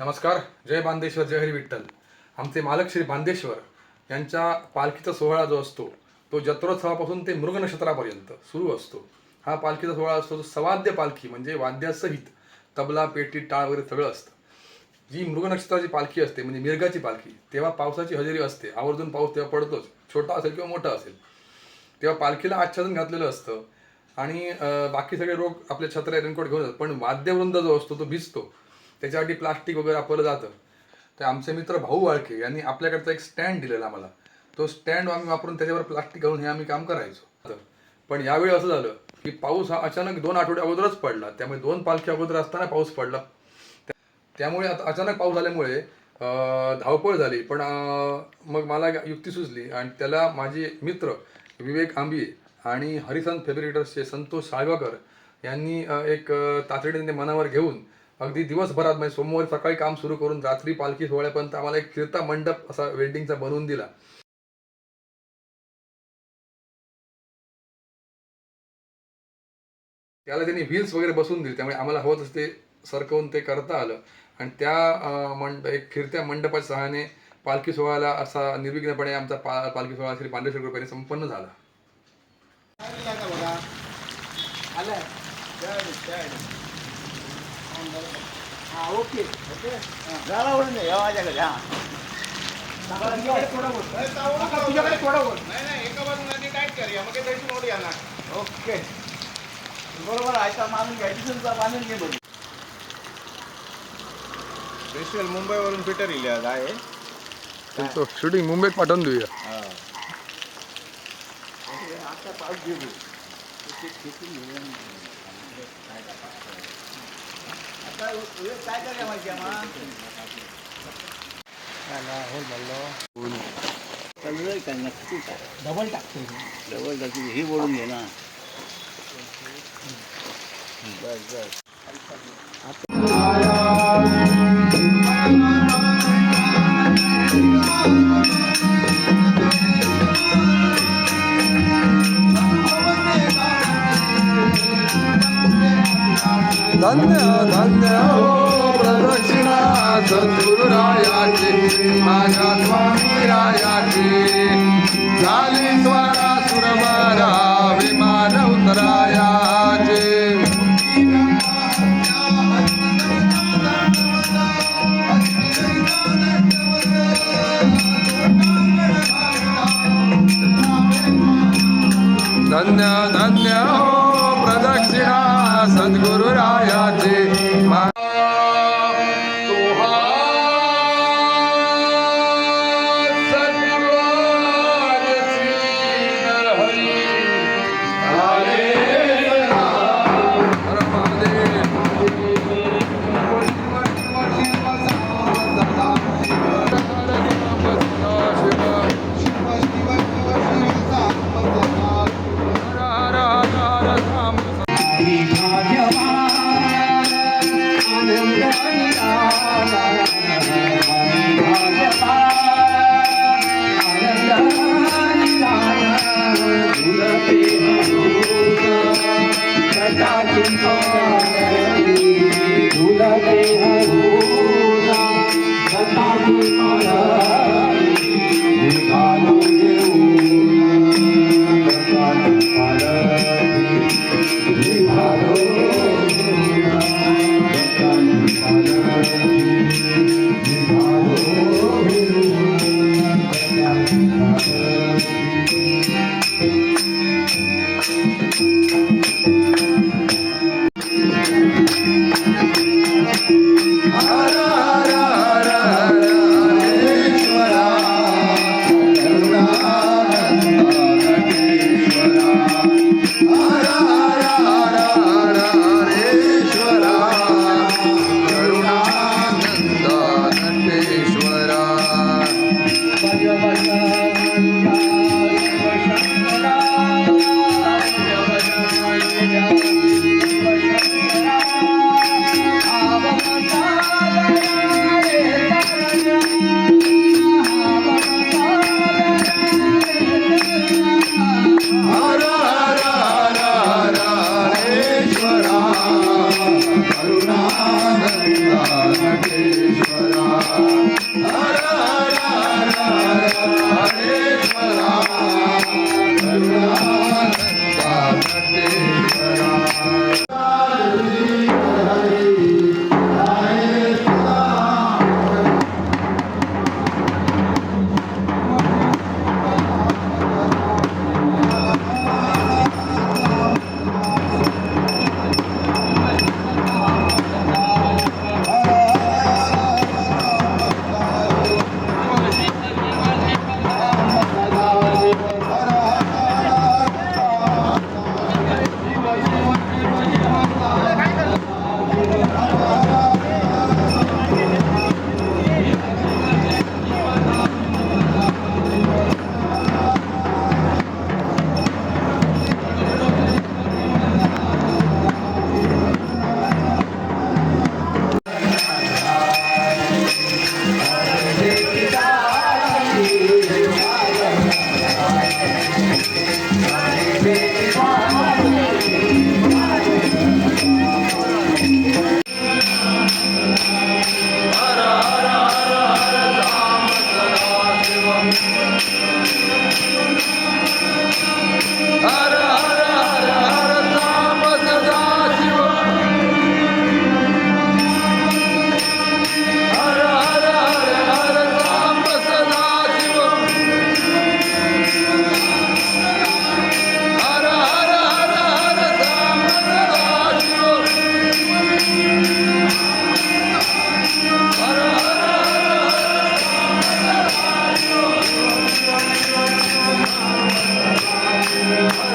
नमस्कार जय बांदेश्वर जय हरी विठ्ठल. आमचे मालक श्री बांदेश्वर यांच्या पालखीचा सोहळा जो असतो तो जत्रोत्सवापासून ते मृग नक्षत्रापर्यंत सुरू असतो. हा पालखीचा सोहळा असतो तो सवाद्य पालखी म्हणजे वाद्यासहित तबला पेटी टाळ वगैरे सगळं असतं. जी मृग नक्षत्राची पालखी असते म्हणजे मिरगाची पालखी तेव्हा पावसाची हजेरी असते आवर्जून पाऊस तेव्हा पडतोच छोटा असेल किंवा मोठा असेल. तेव्हा पालखीला आच्छादन घातलेलं असतं आणि बाकी सगळे रोग आपल्या छत्र्या रेनकोट घेऊन जातात पण वाद्यवृंद जो असतो तो भिजतो. त्याच्यासाठी प्लास्टिक वगैरे वापरलं जातं. तर आमचे मित्र भाऊ वाळके यांनी आपल्याकडचा एक स्टँड दिलेला आम्हाला. तो स्टँड आम्ही वापरून त्याच्यावर प्लास्टिक घालून हे आम्ही काम करायचो. पण यावेळी असं झालं की पाऊस हा अचानक दोन आठवड्या अगोदरच पडला. त्यामुळे दोन पालखी अगोदर असताना पाऊस पडला. त्यामुळे आता अचानक पाऊस झाल्यामुळे धावपळ झाली. पण मग मला एक युक्ती सुचली आणि त्याला माझे मित्र विवेक आंबी आणि हरिसन फेब्रिकेटर्सचे संतोष साळगावकर यांनी एक तातडीने मनावर घेऊन अगदी दिवसभरात म्हणजे सोमवारी सकाळी काम सुरू करून रात्री पालखी सोहळ्यापर्यंत आम्हाला एक फिरता मंडप असा वेल्डिंगचा बनवून दिला. त्याला त्यांनी व्हील्स वगैरे बसवून दिली त्यामुळे आम्हाला हवं तसं ते सरकवून ते करता आलं. आणि त्या मंड एक फिरत्या मंडपाच्या सहाय्याने पालखी सोहळ्याला असा निर्विघ्नपणे आमचा पा पालखी सोहळा श्री पांडेश्वर कृपेने संपन्न झाला. हा ओके. ओके? झाला दे या माझ्याकडे हा. तुझ्याकडे थोडा बोल. काका, तुझ्याकडे थोडा बोल. नाही नाही एका बाजून नदी टाईट करूया मग त्याची मोठी येणार ओके. बरोबर आहे मानून घ्यायची तुमचा बांधून घे बघ स्पेशल मुंबईवरून पीटर इले आज आहे. शूटिंग मुंबईत पाठवून देऊया. आता पाऊस घेऊ. काय करूया माहिती काय डबल टाकतो डबल टाकी ही बोलून घे ना. बस बस. धन्य धन्य हो प्रदक्षिणा सद्गुरुरायाची माझ्या स्वामी रायाची झाली स्वरा सुरवारा विमान उतरायाचे धन्य धन्य हो प्रदक्षिणा. सद्गुरुरायाची मा- तुहा हर